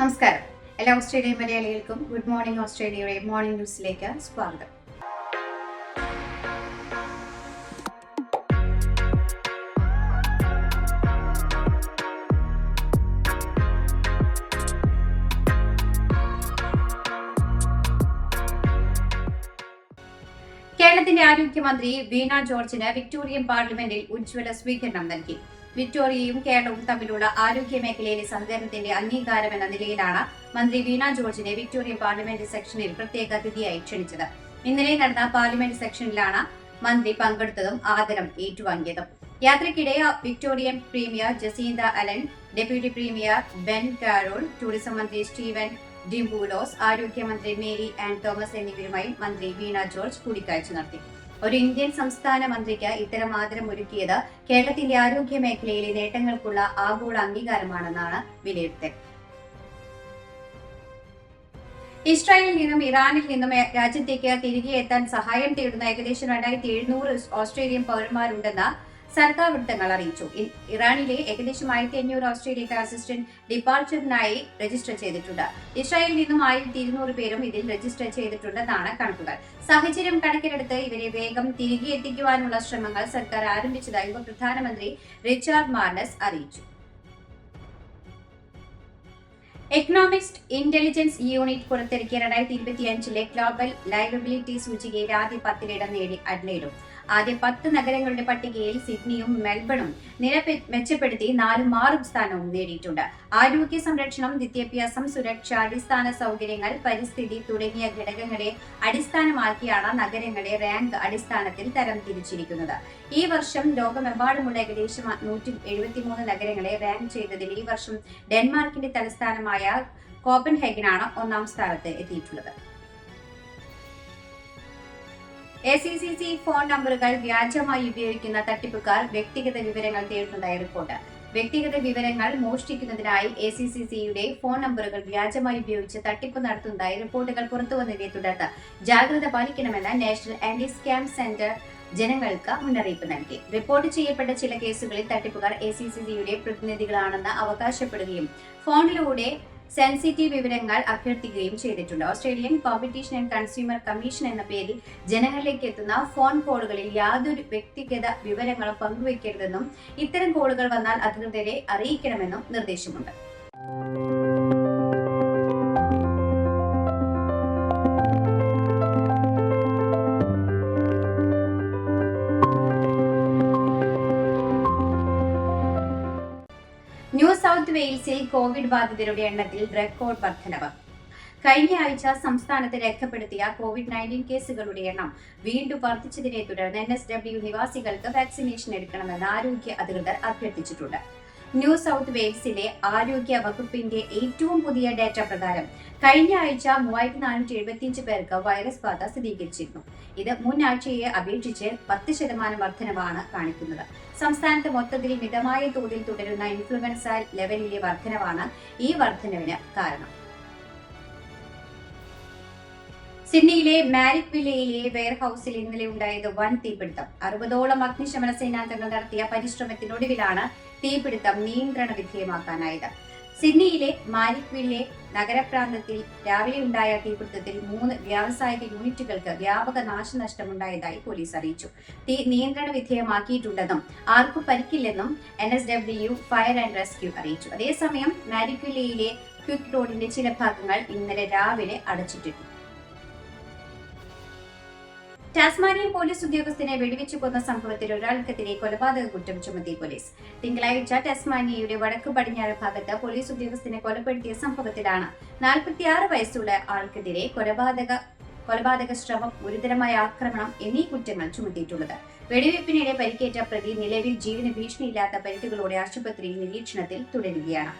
നമസ്കാരം. എല്ലാ ഓസ്ട്രേലിയൻ മലയാളികൾക്കും ഗുഡ് മോർണിംഗ് ഓസ്ട്രേലിയയുടെ മോർണിംഗ് ന്യൂസിലേക്ക് സ്വാഗതം. കേരളത്തിന്റെ ആരോഗ്യമന്ത്രി വീണ ജോർജിന് വിക്ടോറിയൻ പാർലമെന്റിൽ ഉജ്ജ്വല സ്വീകരണം നൽകി. വിക്ടോറിയയും കേരളവും തമ്മിലുള്ള ആരോഗ്യ മേഖലയിലെ സഹകരണത്തിന്റെ അംഗീകാരം എന്ന നിലയിലാണ് മന്ത്രി വീണ ജോർജിനെ വിക്ടോറിയ പാർലമെന്റ് സെക്ഷനിൽ പ്രത്യേക അതിഥിയായി ക്ഷണിച്ചത്. ഇന്നലെ നടന്ന പാർലമെന്റ് സെക്ഷനിലാണ് മന്ത്രി പങ്കെടുത്തതും ആദരം ഏറ്റുവാങ്ങിയതും. യാത്രയ്ക്കിടെ Victorian premier Jacinta Allan deputy premier Ben Carroll tourism മന്ത്രി സ്റ്റീവൻ ഡിംബൂലോസ് ആരോഗ്യമന്ത്രി മേരി ആൻഡ് തോമസ് എന്നിവരുമായി മന്ത്രി വീണ ജോർജ് കൂടിക്കാഴ്ച നടത്തി. ഒരു ഇന്ത്യൻ സംസ്ഥാന മന്ത്രിക്ക് ഇത്തരം ആദരം ഒരുക്കിയത് കേരളത്തിന്റെ ആരോഗ്യ മേഖലയിലെ നേട്ടങ്ങൾക്കുള്ള ആഗോള അംഗീകാരമാണെന്നാണ് വിലയിരുത്തൽ. ഇസ്രായേലിൽ നിന്നും ഇറാനിൽ നിന്നും രാജ്യത്തേക്ക് തിരികെ എത്താൻ സഹായം തേടുന്ന ഏകദേശം രണ്ടായിരത്തി എഴുന്നൂറ് ഓസ്ട്രേലിയൻ പൗരന്മാരുണ്ടെന്ന് സർക്കാർ വൃത്തങ്ങൾ അറിയിച്ചു. ഇറാനിലെ ഏകദേശം ആയിരത്തി അഞ്ഞൂറ് ഓസ്ട്രേലിയക്കാർ അസിസ്റ്റന്റ് ഡിപ്പാർച്ചറിനായി രജിസ്റ്റർ ചെയ്തിട്ടുണ്ട്. ഇസ്രായേലിൽ നിന്നും ആയിരത്തി ഇരുന്നൂറ് പേരും ഇതിൽ രജിസ്റ്റർ ചെയ്തിട്ടുണ്ടെന്നാണ് കണക്കുകൾ. സാഹചര്യം കണക്കിലെടുത്ത് ഇവരെ വേഗം തിരികെ എത്തിക്കുവാനുള്ള ശ്രമങ്ങൾ സർക്കാർ ആരംഭിച്ചതായി പ്രധാനമന്ത്രി റിച്ചാർഡ് മാർഡസ് അറിയിച്ചു. എക്കണോമിക്സ് ഇന്റലിജൻസ് യൂണിറ്റ് പുറത്തിറക്കിയ രണ്ടായിരത്തി ഇരുപത്തി അഞ്ചിലെ ഗ്ലോബൽ ലൈവബിലിറ്റി സൂചികയിൽ ആദ്യ പത്തിലിടം നേടി അഡ്ലൈഡും ആദ്യ പത്ത് നഗരങ്ങളുടെ പട്ടികയിൽ സിഡ്നിയും മെൽബണും നില മെച്ചപ്പെടുത്തി നാലും ആറും സ്ഥാനവും നേടിയിട്ടുണ്ട്. ആരോഗ്യ സംരക്ഷണം വിദ്യാഭ്യാസം സുരക്ഷ അടിസ്ഥാന സൗകര്യങ്ങൾ പരിസ്ഥിതി തുടങ്ങിയ ഘടകങ്ങളെ അടിസ്ഥാനമാക്കിയാണ് നഗരങ്ങളെ റാങ്ക് അടിസ്ഥാനത്തിൽ തരം തിരിച്ചിരിക്കുന്നത്. ഈ വർഷം ലോകമെമ്പാടുമുള്ള ഏകദേശം നൂറ്റി എഴുപത്തിമൂന്ന് നഗരങ്ങളെ റാങ്ക് ചെയ്തതിൽ ഈ വർഷം ഡെൻമാർക്കിന്റെ തലസ്ഥാനമായ കോപ്പൻഹേഗനാണ് ഒന്നാം സ്ഥാനത്ത് എത്തിയിട്ടുള്ളത്. A C C C phone നമ്പറുകൾ വ്യാജമായി ഉപയോഗിക്കുന്ന തട്ടിപ്പുകാർ വ്യക്തിഗത വിവരങ്ങൾ തേടുന്നതായി റിപ്പോർട്ട്. വ്യക്തിഗത വിവരങ്ങൾ മോഷ്ടിക്കുന്നതിനായി എ സി സി സിയുടെ ഫോൺ നമ്പറുകൾ വ്യാജമായി ഉപയോഗിച്ച് തട്ടിപ്പ് നടത്തുന്നതായി റിപ്പോർട്ടുകൾ പുറത്തു പുറത്തുവന്നതിനെ തുടർന്ന് ജാഗ്രത പാലിക്കണമെന്ന് നാഷണൽ ആന്റി സ്കാം സെന്റർ ജനങ്ങൾക്ക് മുന്നറിയിപ്പ് നൽകി. റിപ്പോർട്ട് ചെയ്യപ്പെട്ട ചില കേസുകളിൽ തട്ടിപ്പുകാർ എ സി സി സിയുടെ പ്രതിനിധികളാണെന്ന് അവകാശപ്പെടുകയും ഫോണിലൂടെ സെൻസിറ്റീവ് വിവരങ്ങൾ അഭ്യർത്ഥിക്കുകയും ചെയ്തിട്ടുണ്ട്. Australian competition and consumer commission എന്ന പേരിൽ ജനങ്ങളിലേക്ക് എത്തുന്ന ഫോൺ കോളുകളിൽ യാതൊരു വ്യക്തിഗത വിവരങ്ങളും പങ്കുവയ്ക്കരുതെന്നും ഇത്തരം കോളുകൾ വന്നാൽ അധികൃതരെ അറിയിക്കണമെന്നും നിർദ്ദേശമുണ്ട്. ന്യൂ സൗത്ത് വെയിൽസിൽ കോവിഡ് ബാധിതരുടെ എണ്ണത്തിൽ റെക്കോർഡ് വർധനവ് കഴിഞ്ഞ ആഴ്ച സംസ്ഥാനത്ത് രേഖപ്പെടുത്തിയ കോവിഡ് നയന്റീൻ കേസുകളുടെ എണ്ണം വീണ്ടും വർദ്ധിച്ചതിനെ തുടർന്ന് എൻ എസ് ഡബ്ല്യു നിവാസികൾക്ക് വാക്സിനേഷൻ എടുക്കണമെന്ന് ആരോഗ്യ അധികൃതർ അഭ്യർത്ഥിച്ചിട്ടുണ്ട്. ന്യൂ സൗത്ത് വെയിൽസിലെ ആരോഗ്യ വകുപ്പിന്റെ ഏറ്റവും പുതിയ ഡാറ്റ പ്രകാരം കഴിഞ്ഞ ആഴ്ച മൂവായിരത്തി നാനൂറ്റി എഴുപത്തിയഞ്ച് പേർക്ക് വൈറസ് ബാധ സ്ഥിരീകരിച്ചിരുന്നു. ഇത് മുൻ ആഴ്ചയെ അപേക്ഷിച്ച് പത്ത് ശതമാനം വർധനവാണ് കാണിക്കുന്നത്. സംസ്ഥാനത്ത് മൊത്തത്തിൽ മിതമായ തോതിൽ തുടരുന്ന ഇൻഫ്ലുവൻസ ലെവലിലെ വർധനവാണ് ഈ വർധനവിന് കാരണം. സിഡ്നിയിലെ മാരിക് വില്ലയിലെ വെയർഹൌസിൽ ഇന്നലെ ഉണ്ടായത് വൻ തീപിടുത്തം. അറുപതോളം അഗ്നിശമന സേനാംഗങ്ങൾ നടത്തിയ പരിശ്രമത്തിനൊടുവിലാണ് തീപിടുത്തം നിയന്ത്രണ വിധേയമാക്കാനായത്. സിഡ്നിയിലെ മാരിക് വില്ലെ നഗരപ്രാന്തത്തിൽ രാവിലെ ഉണ്ടായ തീപിടുത്തത്തിൽ മൂന്ന് വ്യാവസായിക യൂണിറ്റുകൾക്ക് വ്യാപക നാശനഷ്ടമുണ്ടായതായി പോലീസ് അറിയിച്ചു. തീ നിയന്ത്രണ വിധേയമാക്കിയിട്ടുണ്ടെന്നും ആർക്കും പരിക്കില്ലെന്നും N S W fire and rescue അറിയിച്ചു. അതേസമയം മാരിക് വില്ലയിലെ ക്വിക്ക് റോഡിന്റെ ചില ഭാഗങ്ങൾ ഇന്നലെ രാവിലെ അടച്ചിട്ടിരുന്നു. ടാസ്മാനിയൻ പോലീസ് ഉദ്യോഗസ്ഥനെ വെടിവെച്ചു കൊന്ന സംഭവത്തിൽ ഒരാൾക്കെതിരെ കൊലപാതക കുറ്റം ചുമത്തി പോലീസ്. തിങ്കളാഴ്ച ടാസ്മാനിയയുടെ വടക്ക് പടിഞ്ഞാറ് ഭാഗത്ത് പോലീസ് ഉദ്യോഗസ്ഥനെ കൊലപ്പെടുത്തിയ സംഭവത്തിലാണ് നാൽപ്പത്തിയാറ് വയസ്സുള്ള ആൾക്കെതിരെ കൊലപാതക കൊലപാതക ശ്രമം ഗുരുതരമായ ആക്രമണം എന്നീ കുറ്റങ്ങൾ ചുമത്തിയിട്ടുള്ളത്. വെടിവെപ്പിനിടെ പരിക്കേറ്റ പ്രതി നിലവിൽ ജീവന് ഭീഷണിയില്ലാത്ത പരിക്കുകളോടെ ആശുപത്രിയിൽ നിരീക്ഷണത്തിൽ തുടരുകയാണ്.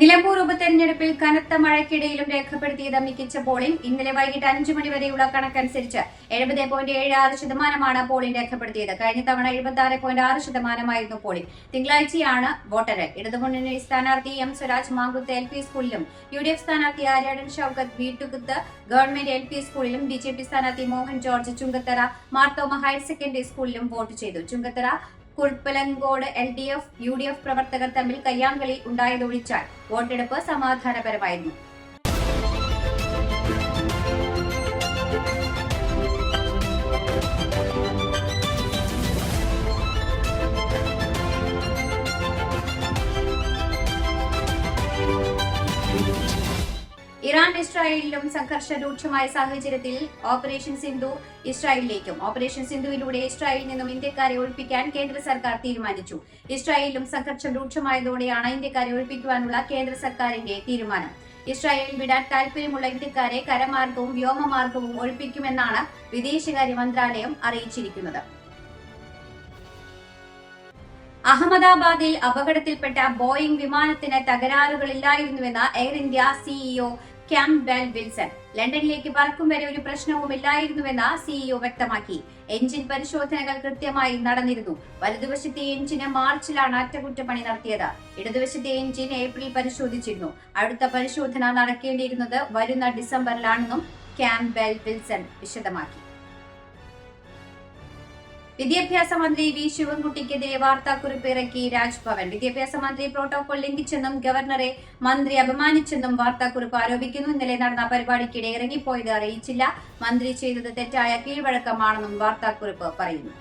നിലമ്പൂർ ഉപതെരഞ്ഞെടുപ്പിൽ കനത്ത മഴയ്ക്കിടയിലും രേഖപ്പെടുത്തിയത് മികച്ച പോളിംഗ് ഇന്നലെ വൈകിട്ട് അഞ്ചു മണി വരെയുള്ള കണക്കനുസരിച്ച് എഴുപത് പോയിന്റ് ഏഴ് ആറ് ശതമാനമാണ് പോളിംഗ് രേഖപ്പെടുത്തിയത്. കഴിഞ്ഞ തവണ എഴുപത്തി ആറ് പോയിന്റ് ആറ് ശതമാനമായിരുന്നു പോളിംഗ് തിങ്കളാഴ്ചയാണ് വോട്ടെണ്ണൽ. ഇടതുമുന്നണി സ്ഥാനാർത്ഥി M Swaraj Mankuth L P സ്കൂളിലും യു ഡി എഫ് സ്ഥാനാർത്ഥി Aryadan Shoukath Veettikuth government L P സ്കൂളിലും ബി ജെ പി സ്ഥാനാർത്ഥി Mohan George Chungathara Marthoma higher secondary സ്കൂളിലും വോട്ട് ചെയ്തു. Chungathara Kulpalangode L D F U D F പ്രവർത്തകർ തമ്മിൽ കയ്യാങ്കളി ഉണ്ടായതൊഴിച്ചാൽ വോട്ടെടുപ്പ് സമാധാനപരമായിരുന്നു. ഇറാൻ ഇസ്രായേലിലും സംഘർഷ രൂക്ഷമായ സാഹചര്യത്തിൽ ഓപ്പറേഷൻ സിന്ധു ഇസ്രായേലിലേക്കും ഓപ്പറേഷൻ സിന്ധുവിലൂടെ ഇസ്രായേലിൽ നിന്നും ഇന്ത്യക്കാരെ ഒഴിപ്പിക്കാൻ കേന്ദ്ര സർക്കാർ തീരുമാനിച്ചു. ഇസ്രായേലിലും സംഘർഷം രൂക്ഷമായതോടെയാണ് ഇന്ത്യക്കാരെ ഒഴിപ്പിക്കുവാനുള്ള കേന്ദ്ര സർക്കാരിന്റെ തീരുമാനം. ഇസ്രായേലിൽ വിടാൻ താൽപര്യമുള്ള ഇന്ത്യക്കാരെ കരമാർഗവും വ്യോമമാർഗവും ഒഴിപ്പിക്കുമെന്നാണ് വിദേശകാര്യ മന്ത്രാലയം അറിയിച്ചിരിക്കുന്നത്. അഹമ്മദാബാദിൽ അപകടത്തിൽപ്പെട്ട ബോയിംഗ് വിമാനത്തിന് തകരാറുകളില്ലായിരുന്നുവെന്ന് Air India CEO Campbell Wilson ലണ്ടനിലേക്ക് പറക്കും വരെ ഒരു പ്രശ്നവുമില്ലായിരുന്നുവെന്ന് സിഇഒ വ്യക്തമാക്കി. എഞ്ചിൻ പരിശോധനകൾ കൃത്യമായി നടന്നിരുന്നു. വലതുവശത്തെ എഞ്ചിന് മാർച്ചിലാണ് അറ്റകുറ്റപ്പണി നടത്തിയത്. ഇടതുവശത്തെ എഞ്ചിൻ ഏപ്രിൽ പരിശോധിച്ചിരുന്നു. അടുത്ത പരിശോധന നടക്കേണ്ടിയിരുന്നത് വരുന്ന ഡിസംബറിലാണെന്നും ക്യാംബെൽ വിൽസൺ വിശദമാക്കി. വിദ്യാഭ്യാസ മന്ത്രി വി ശിവൻകുട്ടിക്കെതിരെ വാർത്താക്കുറിപ്പ് ഇറക്കി രാജ്ഭവൻ. വിദ്യാഭ്യാസ മന്ത്രി പ്രോട്ടോകോൾ ലംഘിച്ചെന്നും ഗവർണറെ മന്ത്രി അപമാനിച്ചെന്നും വാർത്താക്കുറിപ്പ് ആരോപിക്കുന്നു. ഇന്നലെ നടന്ന പരിപാടിക്കിടെ ഇറങ്ങിപ്പോയത് അറിയിച്ചില്ല. മന്ത്രി ചെയ്തത് തെറ്റായ കീഴ്വഴക്കമാണെന്നും വാർത്താക്കുറിപ്പ് പറയുന്നു.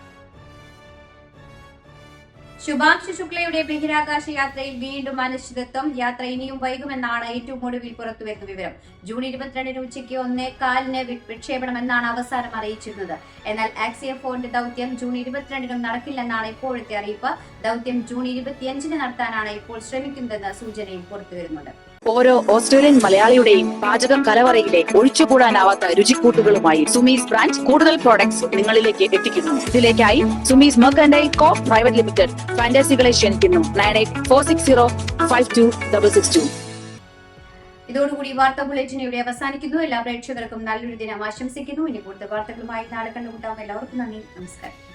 ശുഭാംശു ശുക്ലയുടെ ബഹിരാകാശ യാത്രയിൽ വീണ്ടും അനിശ്ചിതത്വം. യാത്ര ഇനിയും വൈകുമെന്നാണ് ഏറ്റവും ഒടുവിൽ പുറത്തുവരുന്ന വിവരം. ജൂൺ ഇരുപത്തിരണ്ടിന് ഉച്ചയ്ക്ക് ഒന്നേ കാലിന് വിക്ഷേപണം വിക്ഷേപണമെന്നാണ് അവസാനം അറിയിച്ചിരുന്നത്. എന്നാൽ ആക്സിയ ഫോണിന്റെ ദൗത്യം ജൂൺ ഇരുപത്തിരണ്ടിനും നടക്കില്ലെന്നാണ് ഇപ്പോഴത്തെ അറിയിപ്പ്. ദൗത്യം ജൂൺ ഇരുപത്തിയഞ്ചിന് നടത്താനാണ് ഇപ്പോൾ ശ്രമിക്കുന്നതെന്ന സൂചനയും പുറത്തുവരുന്നുണ്ട് ഓരോ ഓസ്ട്രേലിയൻ മലയാളിയുടെയും പാചക കലവറയിലെ ഒഴിച്ചുകൂടാനാവാത്ത രുചിക്കൂട്ടുകളുമായി സുമീസ് ബ്രാൻഡ് കൂടുതൽ പ്രോഡക്ട്സ് നിങ്ങളിലേക്ക് എത്തിക്കുന്നു. ഇതിലേക്കായി Sumees merchandise co private limited ഫാന്റാസികളെ ക്ഷണിക്കുന്നു. Nine eight four six zero five two double six two. ഇതോടുകൂടി വാർത്താ ബുള്ളറ്റിൻ ഇവിടെ അവസാനിക്കുന്നു. എല്ലാ പ്രേക്ഷകർക്കും നല്ലൊരു ദിനം ആശംസിക്കുന്നു. ഇനി കൂടുതൽ വാർത്തകളുമായി നാളെ കണ്ടുമുട്ടാം. എല്ലാവർക്കും നന്ദി. നമസ്കാരം.